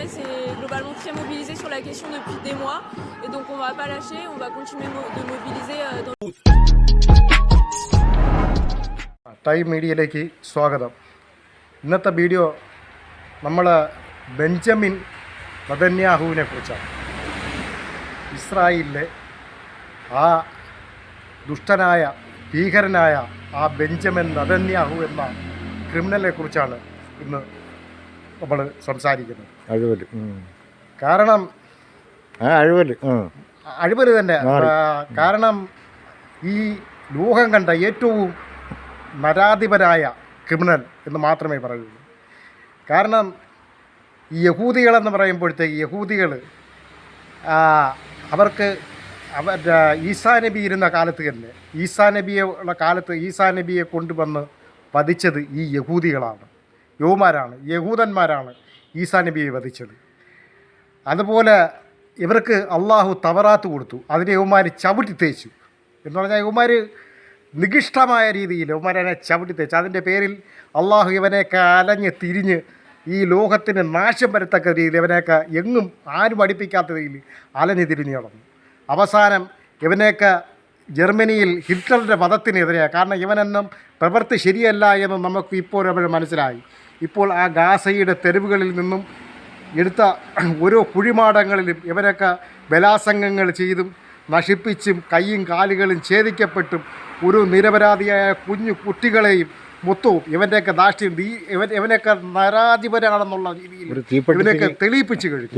est globalement très mobilisée sur la question depuis des mois. Et donc on va pas lâcher, on va continuer de mobiliser dans dans time മീഡിയയിലേക്ക് സ്വാഗതം ഇന്നത്തെ video നമ്മൾ Benjamin നദന്യാഹുവിനെ കുറിച്ചാണ് ഇസ്രായേലിലെ ആ ദുഷ്ടനായ ഭീകരനായ ആ ബെഞ്ചമിൻ നദന്യാഹു എന്ന ക്രിമിനലിനെ കുറിച്ചാണ് ഇന്ന് നമ്മൾ സംസാരിക്കുന്നത് അഴുവൽ കാരണം ആ അഴുവൽ തന്നെ. കാരണം ഈ ലോകം കണ്ട ഏറ്റവും നരാധിപരായ ക്രിമിനൽ എന്ന് മാത്രമേ പറയുള്ളൂ. കാരണം ഈ യഹൂദികളെന്ന് പറയുമ്പോഴത്തേക്ക് യഹൂദികൾ അവർക്ക് അവരുടെ ഈസാ നബി ഇരുന്ന കാലത്ത് തന്നെ ഈസാ നബിയെ ഉള്ള കാലത്ത് ഈസാ നബിയെ കൊണ്ടുവന്ന് വധിച്ചത് ഈ യഹൂദികളാണ്. യഹൂമാരാണ് യഹൂദന്മാരാണ് ഈസാ നബിയെ വധിച്ചത്. അതുപോലെ ഇവർക്ക് അള്ളാഹു തവറാത്ത് കൊടുത്തു അതിനെ യവന്മാർ ചവിട്ടി തേച്ചു. എന്ന് പറഞ്ഞാൽ യവന്മാർ നികിഷ്ടമായ രീതിയിൽ യവന്മാരെ ചവിട്ടി തേച്ചു. അതിന്റെ പേരിൽ അള്ളാഹു ഇവനെയൊക്കെ അലഞ്ഞ് തിരിഞ്ഞ് ഈ ലോകത്തിന് നാശം വരത്തക്ക രീതിയിൽ ഇവനെയൊക്കെ എങ്ങും ആരും അടിപ്പിക്കാത്ത രീതിയിൽ അലഞ്ഞ് തിരിഞ്ഞ് നടന്നു. അവസാനം ഇവനെയൊക്കെ ജർമ്മനിയിൽ ഹിറ്റ്ലറുടെ വധത്തിനെതിരെയാണ്. കാരണം ഇവനെന്നും പ്രവൃത്തി ശരിയല്ല എന്നും നമുക്ക് ഇപ്പോൾ മനസ്സിലായി. ഇപ്പോൾ ആ ഗാസയുടെ തെരുവുകളിൽ നിന്നും എടുത്ത ഓരോ കുഴിമാടങ്ങളിലും ഇവരൊക്കെ ബലാസംഗങ്ങൾ ചെയ്തും നശിപ്പിച്ചും കൈയും കാലുകളും ഛേദിക്കപ്പെട്ടും ഒരു നിരപരാധിയായ കുഞ്ഞു കുട്ടികളെയും മൊത്തവും ഇവന്റെയൊക്കെ ദാഷ്ട്യം ഈ ഇവൻ ഇവനൊക്കെ നരാധിപരാണെന്നുള്ള രീതിയിൽ ഇവനെയൊക്കെ തെളിയിപ്പിച്ച് കഴിഞ്ഞു.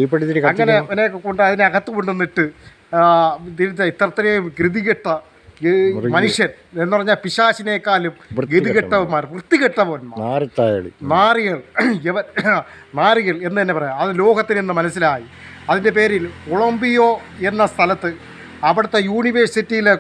അങ്ങനെ ഇവനെയൊക്കെ അവനെയൊക്കെ കൊണ്ട് അതിനകത്ത് കൊണ്ടുവന്നിട്ട് ആ, ഗൃതികെട്ട മനുഷ്യൻ എന്ന് പറഞ്ഞാൽ പിശാശിനേക്കാളും ഗതികെട്ടവന്മാർ വൃത്തികെട്ടവന്മാർ മാറികൾ നാറികൾ മാറികൾ നാറികൾ എന്ന് തന്നെ പറയാം. അത് ലോകത്തിന് എന്ന് മനസ്സിലായി. അതിന്റെ പേരിൽ കൊളംബിയോ എന്ന സ്ഥലത്ത് അവിടുത്തെ യൂണിവേഴ്സിറ്റിയിലെ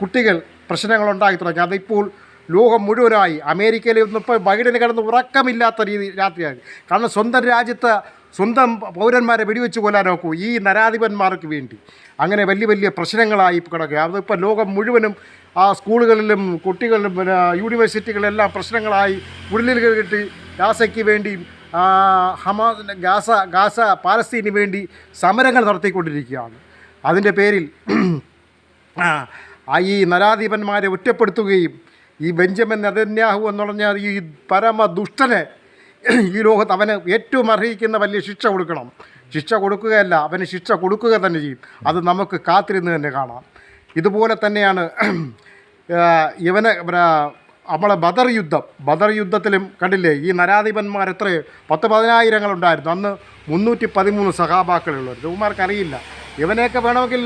കുട്ടികൾ പ്രശ്നങ്ങൾ ഉണ്ടാക്കി തുടങ്ങി. അതിപ്പോൾ ലോകം മുഴുവനായി. അമേരിക്കയിൽ ഒന്നും ഇപ്പോൾ ബൈഡന് കിടന്ന് ഉറക്കമില്ലാത്ത രീതി രാത്രിയായി. കാരണം സ്വന്തം രാജ്യത്തെ സ്വന്തം പൗരന്മാരെ വെടിവെച്ച് കൊല്ലാൻ നോക്കൂ ഈ നരാധിപന്മാർക്ക് വേണ്ടി. അങ്ങനെ വലിയ വലിയ പ്രശ്നങ്ങളായി കിടക്കുക അതിപ്പോൾ ലോകം മുഴുവനും ആ സ്കൂളുകളിലും കുട്ടികളിലും പിന്നെ യൂണിവേഴ്സിറ്റികളിലെല്ലാം പ്രശ്നങ്ങളായി ഉള്ളിൽ കിട്ടി ഗാസയ്ക്ക് വേണ്ടി ഹമാസ് ഗാസ ഗാസ പാലസ്തീനു വേണ്ടി സമരങ്ങൾ നടത്തിക്കൊണ്ടിരിക്കുകയാണ്. അതിന്റെ പേരിൽ ഈ നരാധിപന്മാരെ ഒറ്റപ്പെടുത്തുകയും ഈ ബെഞ്ചമിൻ നദന്യാഹു എന്ന് പറഞ്ഞാൽ ഈ പരമ ദുഷ്ടനെ ഈ ലോകത്ത് അവന് ഏറ്റവും അർഹിക്കുന്ന വലിയ ശിക്ഷ കൊടുക്കണം. ശിക്ഷ കൊടുക്കുകയല്ല അവന് ശിക്ഷ കൊടുക്കുക തന്നെ ചെയ്യും. അത് നമുക്ക് കാത്തിരുന്ന് തന്നെ കാണാം. ഇതുപോലെ തന്നെയാണ് ഇവനെ നമ്മളെ ബദർ യുദ്ധം. ബദർ യുദ്ധത്തിലും കണ്ടില്ലേ ഈ നരാധിപന്മാർ എത്ര പത്ത് പതിനായിരങ്ങളുണ്ടായിരുന്നു അന്ന് മുന്നൂറ്റി പതിമൂന്ന് സഹാബാക്കളുള്ളവർ. ഇവന്മാർക്ക് അറിയില്ല ഇവനെയൊക്കെ വേണമെങ്കിൽ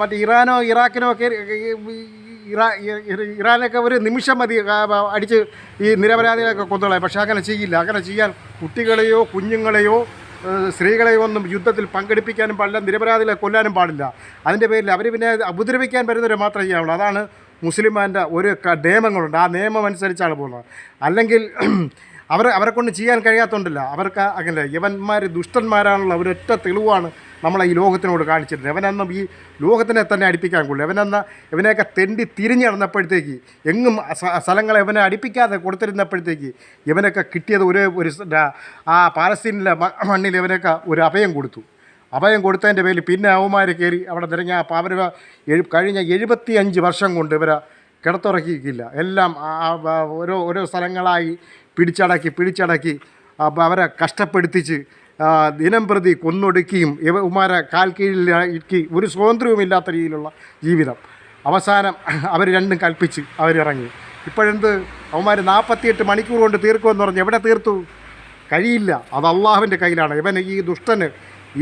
മറ്റേ ഇറാനോ ഇറാഖിനോ ഒക്കെ ഇറാ ഇറാനൊക്കെ ഒരു നിമിഷം മതി അടിച്ച് ഈ നിരപരാധികളൊക്കെ കൊന്നുകളയും പക്ഷേ അങ്ങനെ ചെയ്യില്ല. അങ്ങനെ ചെയ്യാൻ കുട്ടികളെയോ കുഞ്ഞുങ്ങളെയോ സ്ത്രീകളെയോ ഒന്നും യുദ്ധത്തിൽ പങ്കെടുപ്പിക്കാനും പാടില്ല നിരപരാധികളെ കൊല്ലാനും പാടില്ല. അതിന്റെ പേരിൽ അവർ പിന്നെ ഉപദ്രവിക്കാൻ വരുന്നവരെ മാത്രമേ ചെയ്യാവുള്ളൂ. അതാണ് മുസ്ലിമാന്റെ ഒരു നിയമങ്ങളുണ്ട്. ആ നിയമം അനുസരിച്ചാണ് പോകുന്നത്. അല്ലെങ്കിൽ അവർ അവരെ കൊണ്ട് ചെയ്യാൻ കഴിയാത്തതുകൊണ്ടല്ല അവർക്ക് അങ്ങനെ യവന്മാർ ദുഷ്ടന്മാരാണുള്ള അവരൊറ്റ തെളിവാണ് നമ്മളെ ഈ ലോകത്തിനോട് കാണിച്ചിരുന്നത്. ഇവനെന്നും ഈ ലോകത്തിനെ തന്നെ അടിപ്പിക്കാൻ കൊള്ളു. ഇവനെന്ന ഇവനെയൊക്കെ തെണ്ടി തിരിഞ്ഞു നടന്നപ്പോഴത്തേക്ക് എങ്ങും സ്ഥലങ്ങളെ ഇവനെ അടിപ്പിക്കാതെ കൊടുത്തിരുന്നപ്പോഴത്തേക്ക് ഇവനൊക്കെ കിട്ടിയത് ഒരേ ഒരു ആ പാലസ്തീനിലെ മണ്ണിൽ ഇവനൊക്കെ ഒരു അഭയം കൊടുത്തു. അഭയം കൊടുത്തതിന്റെ പേരിൽ പിന്നെ അവന്മാർ കയറി അവിടെ നിറഞ്ഞ അവർ കഴിഞ്ഞ എഴുപത്തി അഞ്ച് വർഷം കൊണ്ട് ഇവരെ കിടത്തുറക്കിയില്ല എല്ലാം ഓരോ ഓരോ സ്ഥലങ്ങളായി പിടിച്ചടക്കി പിടിച്ചടക്കി അവരെ കഷ്ടപ്പെടുത്തിച്ച് ദിനം പ്രതി കൊന്നൊടുക്കിയും ഇവമാരെ കാൽ കീഴിലാക്കി ഒരു സ്വാതന്ത്ര്യവുമില്ലാത്ത രീതിയിലുള്ള ജീവിതം. അവസാനം അവർ രണ്ടും കൽപ്പിച്ച് അവരിറങ്ങി. ഇപ്പോഴെന്ത്? അവന്മാർ നാൽപ്പത്തിയെട്ട് മണിക്കൂർ കൊണ്ട് തീർക്കുമെന്ന് പറഞ്ഞ് എവിടെ തീർത്തു? കഴിയില്ല. അത് അള്ളാഹുവിന്റെ കയ്യിലാണ്. ഇവൻ ഈ ദുഷ്ടന്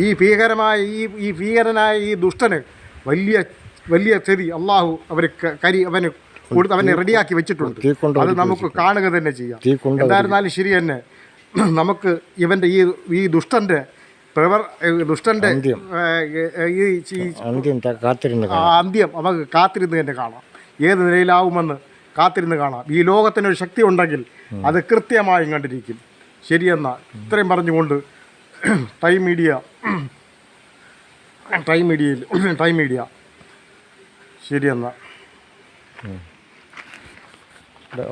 ഈ ഭീകരമായ ഈ ഈ ഭീകരനായ ഈ ദുഷ്ടന് വലിയ വലിയ ചെതി അള്ളാഹു അവർ കരി അവന് കൊടുത്ത് അവനെ റെഡിയാക്കി വെച്ചിട്ടുണ്ട്. അത് നമുക്ക് കാണുക തന്നെ ചെയ്യാം. എന്തായിരുന്നാലും ശരി തന്നെ. നമുക്ക് ഇവന്റെ ഈ ഈ ദുഷ്ടന്റെ പ്രവർ ദുഷ്ടന്റെ അന്ത്യം. ഈ അന്ത്യം നമുക്ക് കാത്തിരുന്ന് തന്നെ കാണാം. ഏത് നിലയിലാവുമെന്ന് കാത്തിരുന്ന് കാണാം. ഈ ലോകത്തിനൊരു ശക്തി ഉണ്ടെങ്കിൽ അത് കൃത്യമായും കണ്ടിരിക്കും. ശരിയെന്നാൽ ഇത്രയും പറഞ്ഞുകൊണ്ട് ടൈം മീഡിയ ടൈം മീഡിയയിൽ ടൈം മീഡിയ. ശരിയെന്നാ. little